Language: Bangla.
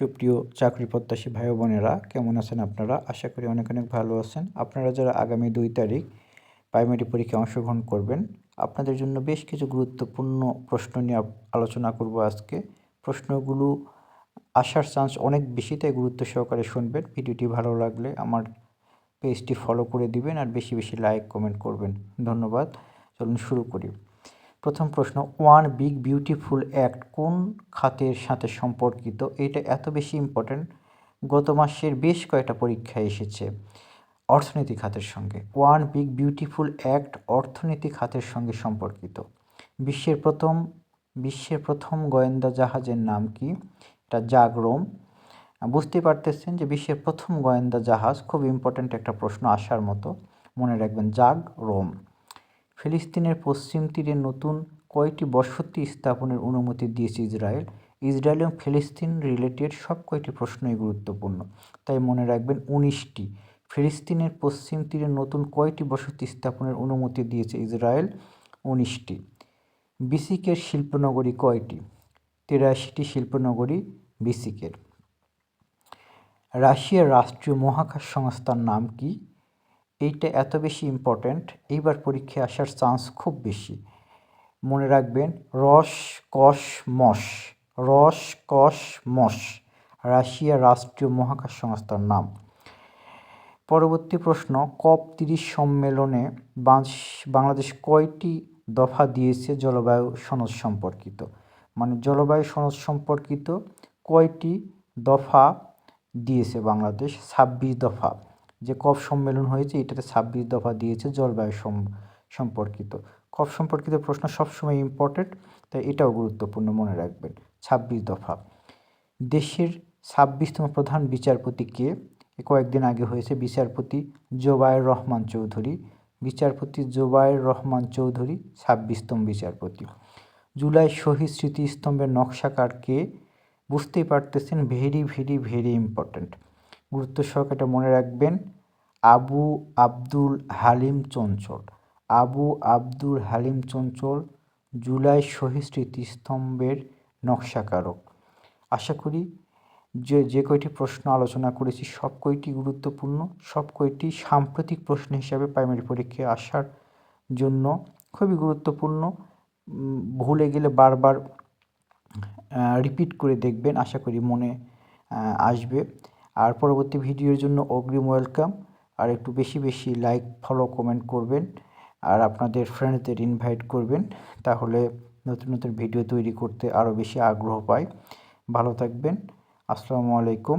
সুপ্রিয় চাকরি প্রত্যাশী ভাই বোনেরা, কেমন আছেন আপনারা? আশা করি অনেক অনেক ভালো আছেন। আপনারা যারা আগামী দুই তারিখ প্রাইমারি পরীক্ষায় অংশগ্রহণ করবেন, আপনাদের জন্য বেশ কিছু গুরুত্বপূর্ণ প্রশ্ন নিয়ে আলোচনা করব আজকে। প্রশ্নগুলো আসার চান্স অনেক বেশি, তাই গুরুত্ব সহকারে শুনবেন। ভিডিওটি ভালো লাগলে আমার পেজটি ফলো করে দিবেন আর বেশি বেশি লাইক কমেন্ট করবেন। ধন্যবাদ। চলুন শুরু করি। প্রথম প্রশ্ন, ওয়ান বিগ বিউটিফুল অ্যাক্ট কোন খাতের সাথে সম্পর্কিত? এটা এত বেশি ইম্পর্ট্যান্ট গত মাসের বেশ কয়েকটা পরীক্ষায় এসেছে অর্থনীতি খাতের সঙ্গে। ওয়ান বিগ বিউটিফুল অ্যাক্ট অর্থনীতি খাতের সঙ্গে সম্পর্কিত। বিশ্বের প্রথম বিশ্বের প্রথম গোয়েন্দা জাহাজের নাম কি? এটা জাগরোম। বুঝতে পারতেছেন যে বিশ্বের প্রথম গোয়েন্দা জাহাজ খুব ইম্পর্ট্যান্ট একটা প্রশ্ন আসার মতো। মনে রাখবেন জাগ রোম ফিলিস্তিনের পশ্চিম তীরে নতুন কয়টি বসতি স্থাপনের অনুমতি দিয়েছে ইসরায়েল। ইসরায়েল এবং ফিলিস্তিন রিলেটেড সব কয়টি প্রশ্নই গুরুত্বপূর্ণ। তাই মনে রাখবেন উনিশটি। ফিলিস্তিনের পশ্চিম তীরে নতুন কয়টি বসতি স্থাপনের অনুমতি দিয়েছে ইসরায়েল? উনিশটি। বিসিকের শিল্পনগরী কয়টি? তিরাশিটি শিল্পনগরী, বিসিকের। রাশিয়ার রাষ্ট্রীয় মহাকাশ সংস্থার নাম কি? এইটা এত বেশি ইম্পর্ট্যান্ট এইবার পরীক্ষায় আসার চান্স খুব বেশি। মনে রাখবেন, রস কস মস, রস কস মস, রাশিয়া রাষ্ট্রীয় মহাকাশ সংস্থার নাম। পরবর্তী প্রশ্ন, কপ তিরিশ সম্মেলনে বাংলাদেশ কয়টি দফা দিয়েছে জলবায়ু সনদ সম্পর্কিত? মানে জলবায়ু সনদ সম্পর্কিত কয়টি দফা দিয়েছে বাংলাদেশ? ছাব্বিশ দফা। যে কপ সম্মেলন হয়েছে, এটাতে ছাব্বিশ দফা দিয়েছে জলবায়ু সম- সম্পর্কিত। কপ সম্পর্কিত প্রশ্ন সবসময় ইম্পর্টেন্ট তাই এটাও গুরুত্বপূর্ণ মনে রাখবেন। ছাব্বিশ দফা। দেশের ছাব্বিশতম প্রধান বিচারপতি কে? কয়েকদিন আগে হয়েছে বিচারপতি জোবায়ের রহমান চৌধুরী। বিচারপতি জোবায়ের রহমান চৌধুরী, ছাব্বিশতম বিচারপতি। জুলাই শহীদ স্মৃতিস্তম্ভের নকশাকার কে? বুঝতেই পারতেছেন ভেরি ভেরি ভেরি ইম্পর্ট্যান্ট গুরুত্ব সহকারে মনে রাখবেন, আবু আব্দুল হালিম চঞ্চল। আবু আব্দুল হালিম চঞ্চল জুলাই শহীদ স্মৃতিস্তম্ভের নকশাকারক। আশা করি যে যে কয়টি প্রশ্ন আলোচনা করেছি সব কয়টি গুরুত্বপূর্ণ, সব কয়টি সাম্প্রতিক প্রশ্ন হিসাবে প্রাইমারি পরীক্ষায় আসার জন্য খুবই গুরুত্বপূর্ণ। ভুলে গেলে বারবার রিপিট করে দেখবেন, আশা করি মনে আসবে। আর পরবর্তী ভিডিওর জন্য অগ্রিম ওয়েলকাম। আর একটু বেশি বেশি লাইক, ফলো, কমেন্ট করবেন। আর আপনাদের ফ্রেন্ডদের ইনভাইট করবেন। তাহলে নতুন নতুন ভিডিও তৈরি করতে আরও বেশি আগ্রহ পাই। ভালো থাকবেন। আসসালামু আলাইকুম।